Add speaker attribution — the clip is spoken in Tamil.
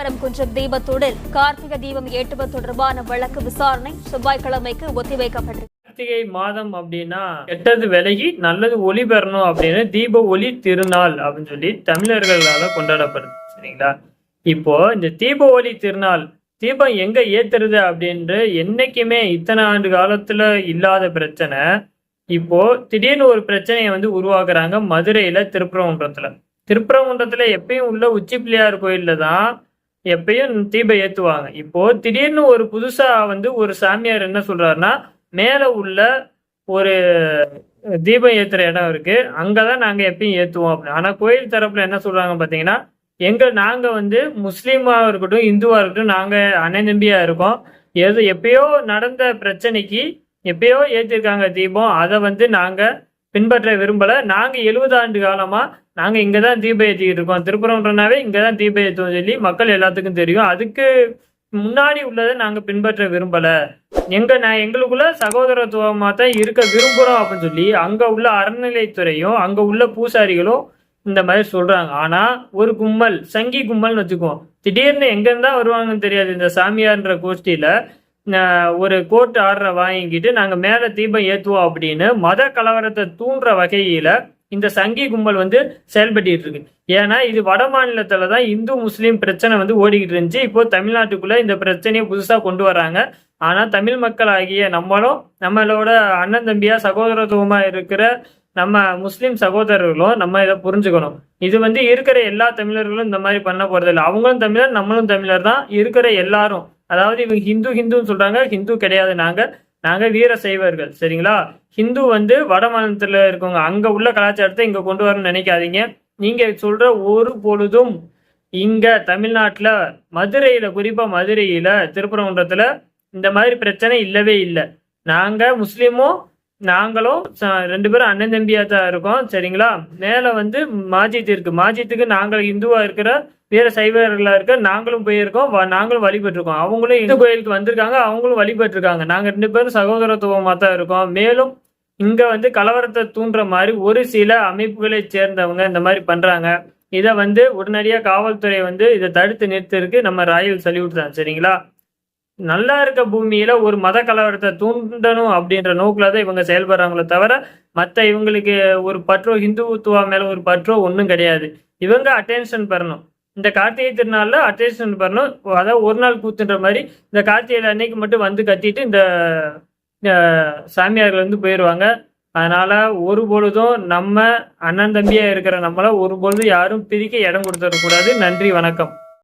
Speaker 1: குன்றம் தீபத்தூடில் கார்த்திகை தீபம் ஏற்றுவது தொடர்பான வழக்கு விசாரணை செவ்வாய்க்கிழமைக்கு ஒத்திவைக்கப்பட்டது
Speaker 2: கார்த்திகை மாதம் அப்படின்னா கெட்டது விலகி நல்லது ஒளி பெறணும் அப்படின்னு தீப ஒளி திருநாள் அப்படின்னு சொல்லி தமிழர்களால கொண்டாடப்படுது சரிங்களா? இப்போ இந்த தீப ஒளி திருநாள் தீபம் எங்க ஏத்துறது அப்படின்ற என்னைக்குமே இத்தனை ஆண்டு காலத்துல இல்லாத பிரச்சனை. இப்போ திடீர்னு ஒரு பிரச்சனையை வந்து உருவாக்குறாங்க மதுரையில திருப்பரங்குன்றத்துல. திருப்பரங்குன்றத்துல எப்பயும் உள்ள உச்சி பிள்ளையார் கோயில்ல தான் எப்பயும் தீபம் ஏத்துவாங்க. இப்போ திடீர்னு ஒரு புதுசா வந்து ஒரு சாமியார் என்ன சொல்றாருன்னா மேல உள்ள ஒரு தீபம் ஏத்துற இடம் இருக்கு. அங்கதான் நாங்க எப்பயும் ஏத்துவோம் அப்படின்னு. ஆனா கோயில் தரப்புல என்ன சொல்றாங்க பாத்தீங்கன்னா எங்க நாங்க வந்து முஸ்லீமா இருக்கட்டும் இந்துவா இருக்கட்டும் நாங்க அணைநம்பியா இருக்கோம். எது எப்பயோ நடந்த பிரச்சனைக்கு எப்பயோ ஏத்திருக்காங்க தீபம். அதை வந்து நாங்க பின்பற்ற விரும்பல. நாங்க எழுபது ஆண்டு காலமா நாங்க இங்கதான் தீபம் ஏற்றிக்கிட்டு இருக்கோம். திருப்பரங்குன்றனாவே இங்கதான் தீபம் ஏற்றுவோம் சொல்லி மக்கள் எல்லாத்துக்கும் தெரியும். அதுக்கு முன்னாடி உள்ளதை நாங்க பின்பற்ற விரும்பல. எங்க நான் எங்களுக்குள்ள சகோதரத்துவமா தான் இருக்க விரும்புறோம் அப்படின்னு சொல்லி அங்க உள்ள அறநிலைத்துறையும் அங்க உள்ள பூசாரிகளும் இந்த மாதிரி சொல்றாங்க. ஆனா ஒரு கும்பல் சங்கி கும்பல்னு வச்சுக்குவோம். திடீர்னு எங்கிருந்தா வருவாங்கன்னு தெரியாது. இந்த சாமியார்ன்ற கோஷ்டியில ஒரு கோர்ட் ஆர்டரை வாங்கிக்கிட்டு நாங்கள் மேலே தீபம் ஏற்றுவோம் அப்படின்னு மத கலவரத்தை தூண்டுற வகையில் இந்த சங்கி கும்பல் வந்து செயல்பட்டு இருக்கு. ஏன்னா இது வட மாநிலத்துல தான் இந்து முஸ்லீம் பிரச்சனை வந்து ஓடிக்கிட்டு இருந்துச்சு. இப்போ தமிழ்நாட்டுக்குள்ள இந்த பிரச்சனையை புதுசா கொண்டு வராங்க. ஆனா தமிழ் மக்கள் ஆகிய நம்மளும் நம்மளோட அண்ணன் தம்பியா சகோதரத்துவமா இருக்கிற நம்ம முஸ்லீம் சகோதரர்களும் நம்ம இதை புரிஞ்சுக்கணும். இது வந்து இருக்கிற எல்லா தமிழர்களும் இந்த மாதிரி பண்ண போகிறதில்ல அவங்களும் தமிழர் நம்மளும் தமிழர் தான் இருக்கிற எல்லாரும். அதாவது இவங்க ஹிந்து ஹிந்துன்னு சொல்றாங்க. ஹிந்து கிடையாது. நாங்க நாங்க வீர சைவர்கள். சரிங்களா? ஹிந்து வந்து வட மாநிலத்துல இருக்கவங்க. அங்க உள்ள கலாச்சாரத்தை இங்க கொண்டு வரணும்னு நினைக்காதீங்க. நீங்க சொல்ற ஒரு பொழுதும் இங்க தமிழ்நாட்டுல மதுரையில குறிப்பா மதுரையில திருப்பரங்குன்றத்துல இந்த மாதிரி பிரச்சனை இல்லவே இல்லை. நாங்க முஸ்லீமும் நாங்களும் ச- ரெண்டு பேரும் அண்ணன் தம்பியா தான் இருக்கோம். சரிங்களா? மேல வந்து மாஜித் இருக்கு. மாஜித்துக்கு நாங்கள் இந்துவா இருக்கிற வேற சைவர்களா இருக்க நாங்களும் போயிருக்கோம் வ- நாங்களும் வழிபட்டிருக்கோம். அவங்களும் இந்து கோயிலுக்கு வந்திருக்காங்க அவங்களும் வழிபட்டிருக்காங்க. நாங்க ரெண்டு பேரும் சகோதரத்துவமா தான் இருக்கோம். மேலும் இங்க வந்து கலவரத்தை தூண்டுற மாதிரி ஒரு சில அமைப்புகளை சேர்ந்தவங்க இந்த மாதிரி பண்றாங்க. இதை வந்து உடனடியாக காவல்துறை வந்து இதை தடுத்து நிறுத்திருக்கு. நம்ம ராயல் சல்யூட் தான் சரிங்களா? நல்லா இருக்க பூமியில ஒரு மத கலவரத்தை தூண்டணும் அப்படின்ற நோக்கில தான் இவங்க செயல்படுறாங்களே தவிர மற்ற இவங்களுக்கு ஒரு பற்றோ ஹிந்துத்துவா மேல ஒரு பற்றோ ஒன்றும் கிடையாது. இவங்க அட்டென்ஷன் பெறணும். இந்த கார்த்திகை திருநாளில் அட்டென்ஷன் பண்ணணும். அதாவது ஒரு நாள் கூத்துன்ற மாதிரி இந்த கார்த்திகை அன்னைக்கு மட்டும் வந்து கத்திட்டு இந்த சாமியார்கள் வந்து போயிடுவாங்க அதனால ஒரு பொழுதும் நம்ம அண்ணன் தம்பியா இருக்கிற நம்மள ஒரு பொழுதும் யாரும் பிரிக்க இடம் கொடுத்துடக்கூடாது. நன்றி வணக்கம்.